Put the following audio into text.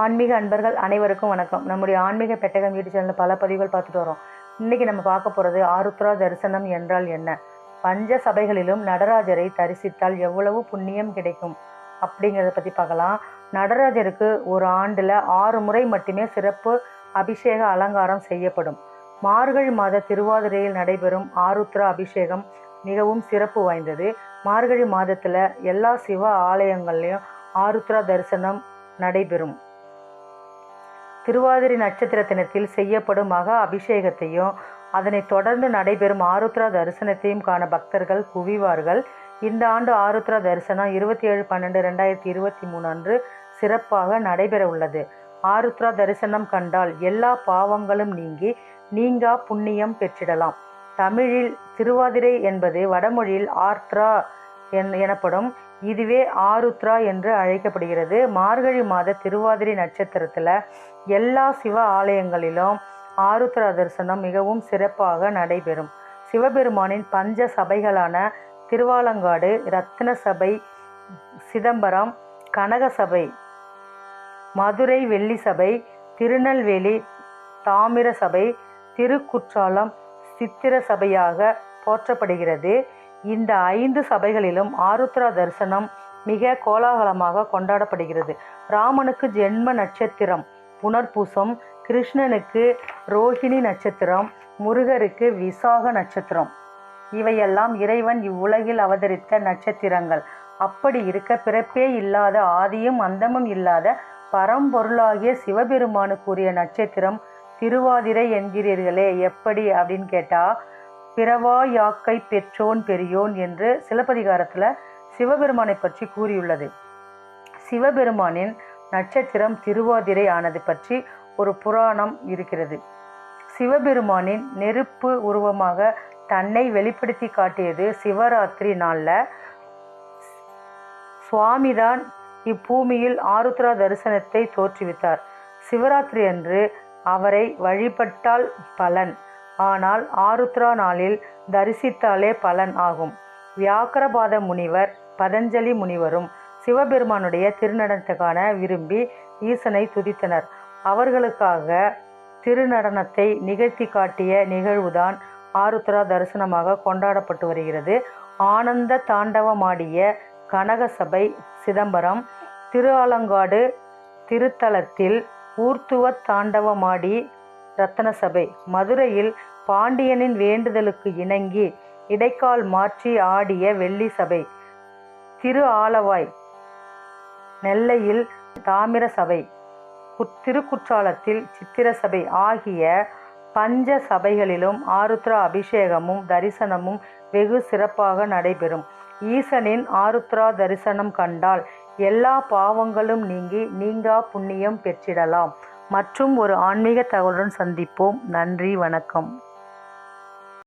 ஆன்மீக அன்பர்கள் அனைவருக்கும் வணக்கம். நம்முடைய ஆன்மீக பெட்டகம் யூடியூப் சேனலில் பல பதிவுகள் பார்த்துட்டு வரோம். இன்னைக்கு நம்ம பார்க்க போகிறது ஆருத்ரா தரிசனம் என்றால் என்ன? பஞ்ச சபைகளிலும் நடராஜரை தரிசித்தால் எவ்வளவு புண்ணியம் கிடைக்கும் அப்படிங்கிறத பற்றி பார்க்கலாம். நடராஜருக்கு ஒரு ஆண்டில் ஆறு முறை மட்டுமே சிறப்பு அபிஷேக அலங்காரம் செய்யப்படும். மார்கழி மாத திருவாதிரையில் நடைபெறும் ஆருத்ரா அபிஷேகம் மிகவும் சிறப்பு வாய்ந்தது. மார்கழி மாதத்தில் எல்லா சிவ ஆலயங்கள்லையும் ஆருத்ரா தரிசனம் நடைபெறும். திருவாதிரை நட்சத்திர தினத்தில் செய்யப்படும் மகா அபிஷேகத்தையும் அதனைத் தொடர்ந்து நடைபெறும் ஆருத்ரா தரிசனத்தையும் காண பக்தர்கள் குவிவார்கள். இந்த ஆண்டு ஆருத்ரா தரிசனம் இருபத்தி ஏழு பன்னெண்டு ரெண்டாயிரத்தி இருபத்தி மூணு அன்று சிறப்பாக நடைபெற உள்ளது. ஆருத்ரா தரிசனம் கண்டால் எல்லா பாவங்களும் நீங்கி நீங்கா புண்ணியம் பெற்றிடலாம். தமிழில் திருவாதிரை என்பது வடமொழியில் ஆர்த்ரா என் எனப்படும். இதுவே ஆருத்ரா என்று அழைக்கப்படுகிறது. மார்கழி மாத திருவாதிரை நட்சத்திரத்தில் எல்லா சிவ ஆலயங்களிலும் ஆருத்ரா தரிசனம் மிகவும் சிறப்பாக நடைபெறும். சிவபெருமானின் பஞ்ச சபைகளான திருவாலங்காடு ரத்ன சபை சிதம்பரம் கனக சபை மதுரை வெள்ளி சபை திருநெல்வேலி தாமிர சபை திருக்குற்றாலம் சித்திர சபையாக போற்றப்படுகிறது. இந்த ஐந்து சபைகளிலும் ஆருத்ரா தரிசனம் மிக கோலாகலமாக கொண்டாடப்படுகிறது. ராமனுக்கு ஜென்ம நட்சத்திரம் புனர்பூசம் கிருஷ்ணனுக்கு ரோஹிணி நட்சத்திரம் முருகருக்கு விசாக நட்சத்திரம். இவையெல்லாம் இறைவன் இவ்வுலகில் அவதரித்த நட்சத்திரங்கள். அப்படி இருக்க பிறப்பே இல்லாத ஆதியும் அந்தமும் இல்லாத பரம்பொருளாகிய சிவபெருமானுக்குரிய நட்சத்திரம் திருவாதிரை என்கிறீர்களே எப்படி அப்படின்னு கேட்டா பிறவா யாக்கை பெற்றோன் பெரியோன் என்று சிலப்பதிகாரத்தில் சிவபெருமானை பற்றி கூறியுள்ளது. சிவபெருமானின் நட்சத்திரம் திருவாதிரை ஆனது பற்றி ஒரு புராணம் இருக்கிறது. சிவபெருமானின் நெருப்பு உருவமாக தன்னை வெளிப்படுத்தி காட்டியது சிவராத்திரி நாளில். சுவாமிதான் இப்பூமியில் ஆருத்ரா தரிசனத்தை தோற்றுவித்தார். சிவராத்திரி அன்று அவரை வழிபட்டால் பலன். ஆனால் ஆருத்ரா நாளில் தரிசித்தாலே பலன் ஆகும். வியாக்கரபாத முனிவர் பதஞ்சலி முனிவரும் சிவபெருமானுடைய திருநடனத்துக்கான விரும்பி ஈசனை துதித்தனர். அவர்களுக்காக திருநடனத்தை நிகழ்த்தி காட்டிய நிகழ்வுதான் ஆருத்ரா தரிசனமாக கொண்டாடப்பட்டு வருகிறது. ஆனந்த தாண்டவமாடிய கனகசபை சிதம்பரம் திருஆலங்காடு திருத்தலத்தில் ஊர்த்துவ தாண்டவமாடி ரத்தனசபை மதுரையில் பாண்டியனின் வேண்டுதலுக்கு இணங்கி இடைக்கால் மாற்றி ஆடிய வெள்ளி சபை. திரு ஆலவாய் நெல்லையில் தாமிர சபை. திருக்குற்றாலத்தில் சித்திர சபை ஆகிய பஞ்ச சபைகளிலும் ஆருத்ரா அபிஷேகமும் தரிசனமும் வெகு சிறப்பாக நடைபெறும். ஈசனின் ஆருத்ரா தரிசனம் கண்டால் எல்லா பாவங்களும் நீங்கி நீங்கா புண்ணியம் பெற்றிடலாம். மற்றும் ஒரு ஆன்மீக தகவலுடன் சந்திப்போம். நன்றி வணக்கம்.